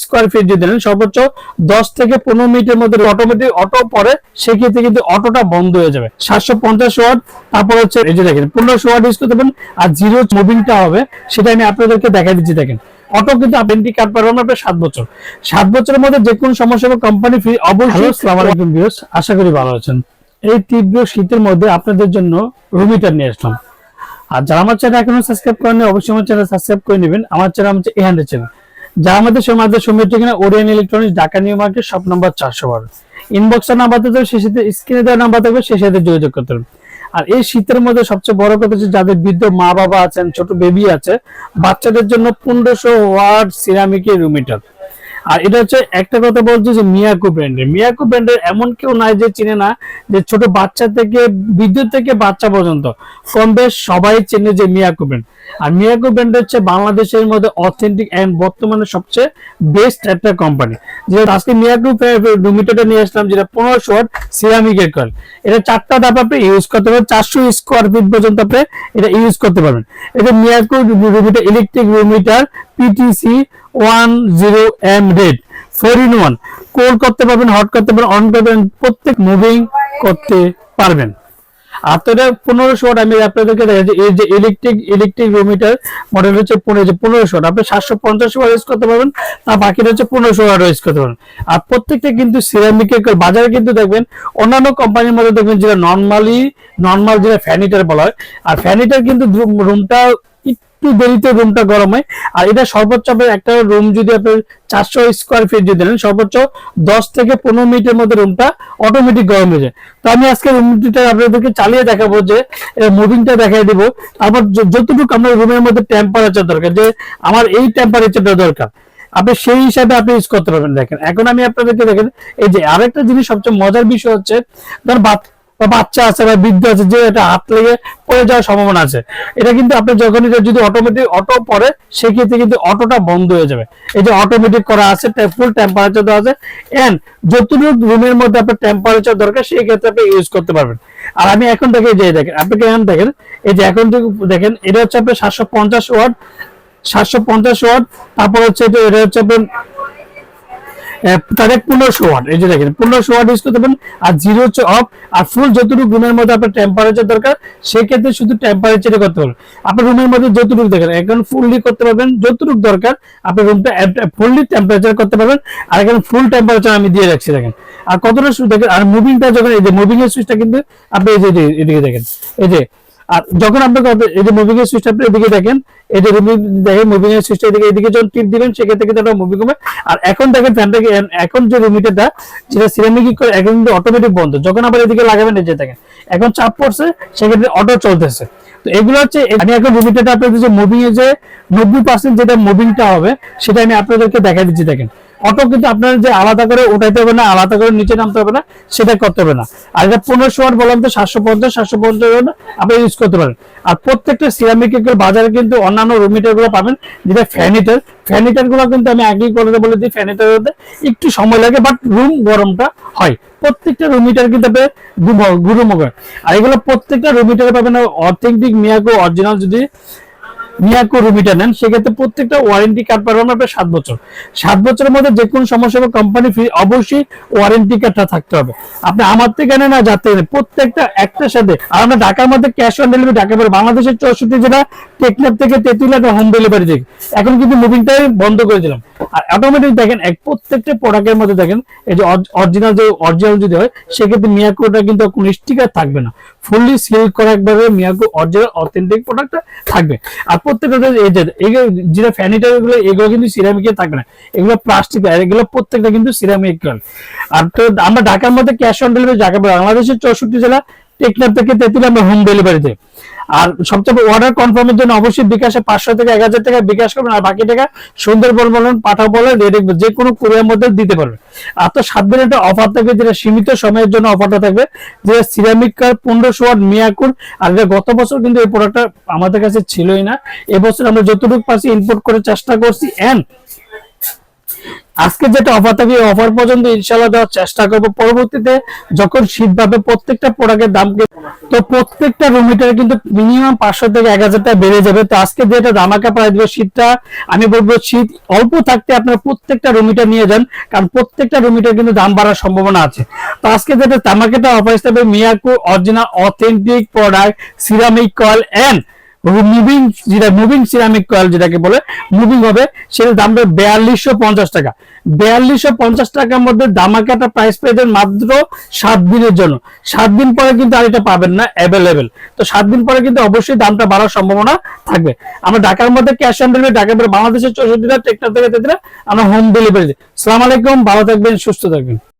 Square feet যদি নেন সর্বোচ্চ দশ থেকে পনেরো মিনিটের মধ্যে অটোমেটিক অটো পরে সেক্ষেত্রে কিন্তু অটোটা বন্ধ হয়ে যাবে। সাতশো পঞ্চাশ ওয়াট তারপর হচ্ছে এই যে দেখেন পনেরোশো ওয়াট ইউজ করতে পারেন আর জিরো মুভিংটা হবে সেটা আমি আপনাদেরকে দেখা দিচ্ছি দেখেন। অটো কিন্তু আপনি কার্ড পারবেন আপনার সাত বছর। সাত বছরের মধ্যে যে কোনো সমস্যা হবে কোম্পানি ফ্রি অবশ্যই আসসালামু আলাইকুম ভিউয়ার্স আশা করি ভালো আছেন। এই তীব্র শীতের মধ্যে আপনাদের জন্য রুম হিটার নিয়ে আসলাম। আর যারা আমার চ্যানেল এখনও সাবস্ক্রাইব করেনি অবশ্যই আমার চ্যানেল সাবস্ক্রাইব করে নেবেন। আমার চ্যানেল হচ্ছে এ হান্ড্রেড চ্যানেল যা আমাদের সময় কিনা Orion electronics, Dhaka, New Market, shop number চারশো বারো। ইনবক্সের নাম্বার হবে সেই সাথে স্ক্রিনে দেওয়া নাম্বার থাকবে, সেই সাথে যোগাযোগ করতে হবে। আর এই শীতের মধ্যে সবচেয়ে বড় কথা হচ্ছে যাদের বৃদ্ধ মা বাবা আছেন, ছোট বেবি আছে, বাচ্চাদের জন্য পনেরোশো ওয়ার্ড সিরামিকের রুম হিটার আর এটা হচ্ছে একটা কথা বলছে যে মিয়াকো ব্র্যান্ডের। মিয়াকো ব্র্যান্ডের এমন কেউ নাই যে চিনে না যে ছোট বাচ্চা থেকে, বিদ্যুৎ থেকে বাচ্চা পর্যন্ত কম বেশ সবাই চেনে যে মিয়াকো ব্র্যান্ড। আর মিয়াকো ব্র্যান্ড হচ্ছে বাংলাদেশের মধ্যে অথেন্টিক অ্যান্ড বর্তমানে সবচেয়ে বেস্ট একটা কোম্পানি যেটা আজকে মিয়াকো রুমিটারটা নিয়ে আসলাম, যেটা পনেরোশো ওয়াট সিরামিকের কল এটা চারটা ধাপ আপনি ইউজ করতে পারবেন, চারশো স্কোয়ার ফিট পর্যন্ত আপনি এটা ইউজ করতে পারবেন। এটা Miyako room heater electric room heater PTC one zero M red four in one cool করতে পারবেন হট করতে পারবেন অন করবেন প্রত্যেক মুভিং করতে পারবেন। আর তো এটা আমি আপনাদেরকে এই যে ইলেকট্রিক ইলেকট্রিক মডেল হচ্ছে পনেরো আপনি সাতশো পঞ্চাশ ইউজ করতে পারবেন, আর ইউজ করতে আর প্রত্যেকটা কিন্তু বাজারে কিন্তু দেখবেন, অন্যান্য কোম্পানির মধ্যে দেখবেন যেটা নর্মালি নর্মাল যেটা ফ্যানিটার বলা হয়, আর ফ্যানিটার কিন্তু রুমটা একটু দেরিতে রুমটা গরম হয়। আর এটা সর্বোচ্চ আপনার একটা রুম যদি আপনি চারশো স্কোয়ার ফিট যদি নেন, সর্বোচ্চ দশ থেকে পনেরো মিনিটের মধ্যে রুমটা অটোমেটিক গরম হয়ে যায়। তো আমি আজকে রুমটা আপনাদেরকে চালিয়ে দেখাবো যে মুভিংটা দেখাই দিব। তারপর যতটুকু আপনার রুমের মধ্যে টেম্পারেচার দরকার, যে আমার এই টেম্পারেচারটা দরকার, আপনি সেই হিসাবে আপনি ইউজ করতে পারবেন। দেখেন, এখন আমি আপনাদেরকে দেখেন, এই যে আরেকটা জিনিস সবচেয়ে মজার বিষয় হচ্ছে, ধর বাচ্চা বা বাচ্চা আছে বা বৃদ্ধ আছে, যে এটা হাত লেগে পড়ে যাওয়ার সম্ভাবনা আছে। এটা কিন্তু আপনি যখন যদি অটোমেটিক অটো পরে, সেক্ষেত্রে কিন্তু অটোটা বন্ধ হয়ে যাবে। এই যে অটোমেটিক করা আছে ফুল টেম্পারেচার দেওয়া আছে। এন্ড যতটুকু রুমের মধ্যে আপনার টেম্পারেচার দরকার সেই ক্ষেত্রে আপনি ইউজ করতে পারবেন। আর আমি এখন দেখে যে দেখেন আপনাকে এখন দেখেন? এই যে এখন দেখেন, এটা হচ্ছে আপনার সাতশো পঞ্চাশ ওয়াট, সাতশো পঞ্চাশ ওয়াট, তারপর হচ্ছে এটা হচ্ছে আপনার তাদের পনেরোশো ওয়াট। এই যে দেখেন, পনেরোশো ওয়াট ইউজ করতে পারেন আর জিরো হচ্ছে অফ আর ফুল যতটুকু রুমের মধ্যে আপনার টেম্পারেচার দরকার, সেক্ষেত্রে শুধু টেম্পারেচারে করতে পারবেন আপনার রুমের মধ্যে যতটুকু দেখেন, এখন ফুললি করতে পারবেন, যতটুকু দরকার, আপনার রুমটা ফুললি টেম্পারেচার করতে পারবেন, আর এখানে ফুল টেম্পারেচার আমি দিয়ে রাখছি, দেখেন। আর কতটা দেখেন, আর মুভিংটা যখন এই যে মুভিং এর সুইচটা কিন্তু আপনি এই যে এদিকে দেখেন। এই যে আর যখন আপনাকে এই যে মুভিং এর সুইচটা এদিকে দেখেন, এই যে দেখেন মুভিং এর সুইচটা এদিকে এদিকে যখন টিপ দিবেন, সেক্ষেত্রে কিন্তু একটা মুভি কমে। আর এখন দেখেন ফ্যানটাকে এখন যে রুমিটারটা যেটা সিরামিক করে, এখন কিন্তু অটোমেটিক বন্ধ। যখন আবার এদিকে লাগাবেন, এই যে দেখেন, এখন চাপ পড়ছে, সেক্ষেত্রে অটো চলতেছে। তো এগুলো হচ্ছে, আমি এখন রুমিটারটা আপনাদের যে মুভিং এ যে নব্বই পার্সেন্ট যেটা মুভিংটা হবে, সেটা আমি আপনাদেরকে দেখা দিচ্ছি, দেখেন। অটো কিন্তু আপনার যে আলাদা করে উঠাইতে হবে না, আলাদা করে নিচে নামতে হবে না, সেটা করতে হবে না। আর এটা পনেরোশো ওয়াট বললাম তো, সাতশো পঞ্চাশ সাতশো পঞ্চাশ আপনি ইউজ করতে পারেন। আর প্রত্যেকটা সিরামিক বাজারে কিন্তু অন্যান্য রুমিটারগুলো পাবেন, যেটা ফ্যানিটার ফ্যানিটারগুলো কিন্তু আমি আগেই করে বলে দিই ফ্যানিটার একটু সময় লাগে বাট রুম গরমটা হয়। প্রত্যেকটা রুমিটার কিন্তু আপনি গুরুম আর এগুলো প্রত্যেকটা রুমিটারে পাবেন অথেন্টিক মিয়াকো অরিজিনাল যদি মিয়াকো রুমিটা নেন, সেক্ষেত্রে প্রত্যেকটা ওয়ারেন্টি কার্ড পাবেন আপনার সাত বছর। সাত বছরের মধ্যে যে কোনো সমস্যা হবে কোম্পানি অবশ্যই ওয়ারেন্টি কার্ডটা থাকতে হবে। আপনি আমার থেকে না যাতে প্রত্যেকটা একটার সাথে। আর আমরা ঢাকার মধ্যে ক্যাশ অন ডেলিভারি ঢাকা পড়ে বাংলাদেশের চৌষট্টি জেলা, টেকনাফ থেকে তেতুলিয়া হোম ডেলিভারি থেকে। এখন কিন্তু মুভিংটাই বন্ধ করে দিলাম। আর অটোমেটিক দেখেন, এক প্রত্যেকটা প্রোডাক্টের মধ্যে দেখেন, এই যে অরিজিনাল যে অরিজিনাল যদি হয়, সেক্ষেত্রে মিয়াকোটা কিন্তু কোনো স্টিকার থাকবে না। ফুললি সিল করা একবারে মিয়াকো অরিজিনাল অথেন্টিক প্রোডাক্টটা থাকবে। আর প্রত্যেকটা এদের যেটা ফ্যানিটারি গুলো, এগুলো কিন্তু সিরামিকের থাকে না। এগুলো প্লাস্টিক আর এগুলো প্রত্যেকটা কিন্তু সিরামিক আর তো আমরা ঢাকার মধ্যে ক্যাশ অন ডেলিভারি ঢাকা, বাংলাদেশের চৌষট্টি জেলা, টেকনাফ থেকে তেতুল আমরা হোম ডেলিভারিতে আর সবচেয়ে অর্ডার কনফার্মের জন্য অবশ্যই বিকাশে পাঁচশো থেকে এক হাজার টাকা বিকাশ করবেন, আর বাকি টাকা সুন্দরবন বলুন, পাঠাও বলেন, রেডি যে কোনো কুরিয়ার মধ্যে দিতে পারবে। আর তো সাত একটা অফার থাকবে, যেটা সীমিত সময়ের জন্য অফারটা থাকবে যে সিরামিক কার পনেরোশো ওয়াট মিয়াকুর, আর এটা গত বছর কিন্তু এই প্রোডাক্টটা আমাদের কাছে ছিলই না। এবছর আমরা যতটুকু পারছি ইম্পোর্ট করে চেষ্টা করছি এন্ড আজকে যেটা অফার থাকে অফার পর্যন্ত ইনশাল্লাহ দেওয়ার চেষ্টা করব। পরবর্তীতে যখন শীত পাবে প্রত্যেকটা প্রোডাক্টের দাম কি- তো প্রত্যেকটা রুম কিন্তু মিনিমাম পাঁচশো থেকে এক হাজার টাকা বেড়ে যাবে। তো আজকে যেটা দামাকা প্রায় দেবে শীতটা আমি বলব শীত অল্প থাকতে আপনার প্রত্যেকটা রুম হিটার নিয়ে যান, কারণ প্রত্যেকটা রুম হিটার কিন্তু দাম বাড়ার সম্ভাবনা আছে। তো আজকে যেটা দামাকাটা অফার হিসাবে Miyako original authentic product ceramic coil and moving যেটা মুভিং সিরামিক কয়েল যেটাকে বলে মুভিং হবে সেটার দাম হবে বিয়াল্লিশশো পঞ্চাশ টাকা। বিয়াল্লিশশো পঞ্চাশ টাকার মধ্যে দামাকাটা প্রাইস পেয়ে মাত্র সাত দিনের জন্য। সাত দিন পরে কিন্তু আর এটা পাবেন না অ্যাভেলেবেল তো সাত দিন পরে কিন্তু অবশ্যই দামটা বাড়ার সম্ভাবনা থাকবে। আমরা ঢাকার মধ্যে ক্যাশ অন ডেলিভারি ঢাকার বাংলাদেশের চৌষট্টিটা টেকটা থেকে আমরা হোম ডেলিভারি সালাম আলাইকুম, ভালো থাকবেন, সুস্থ থাকবেন।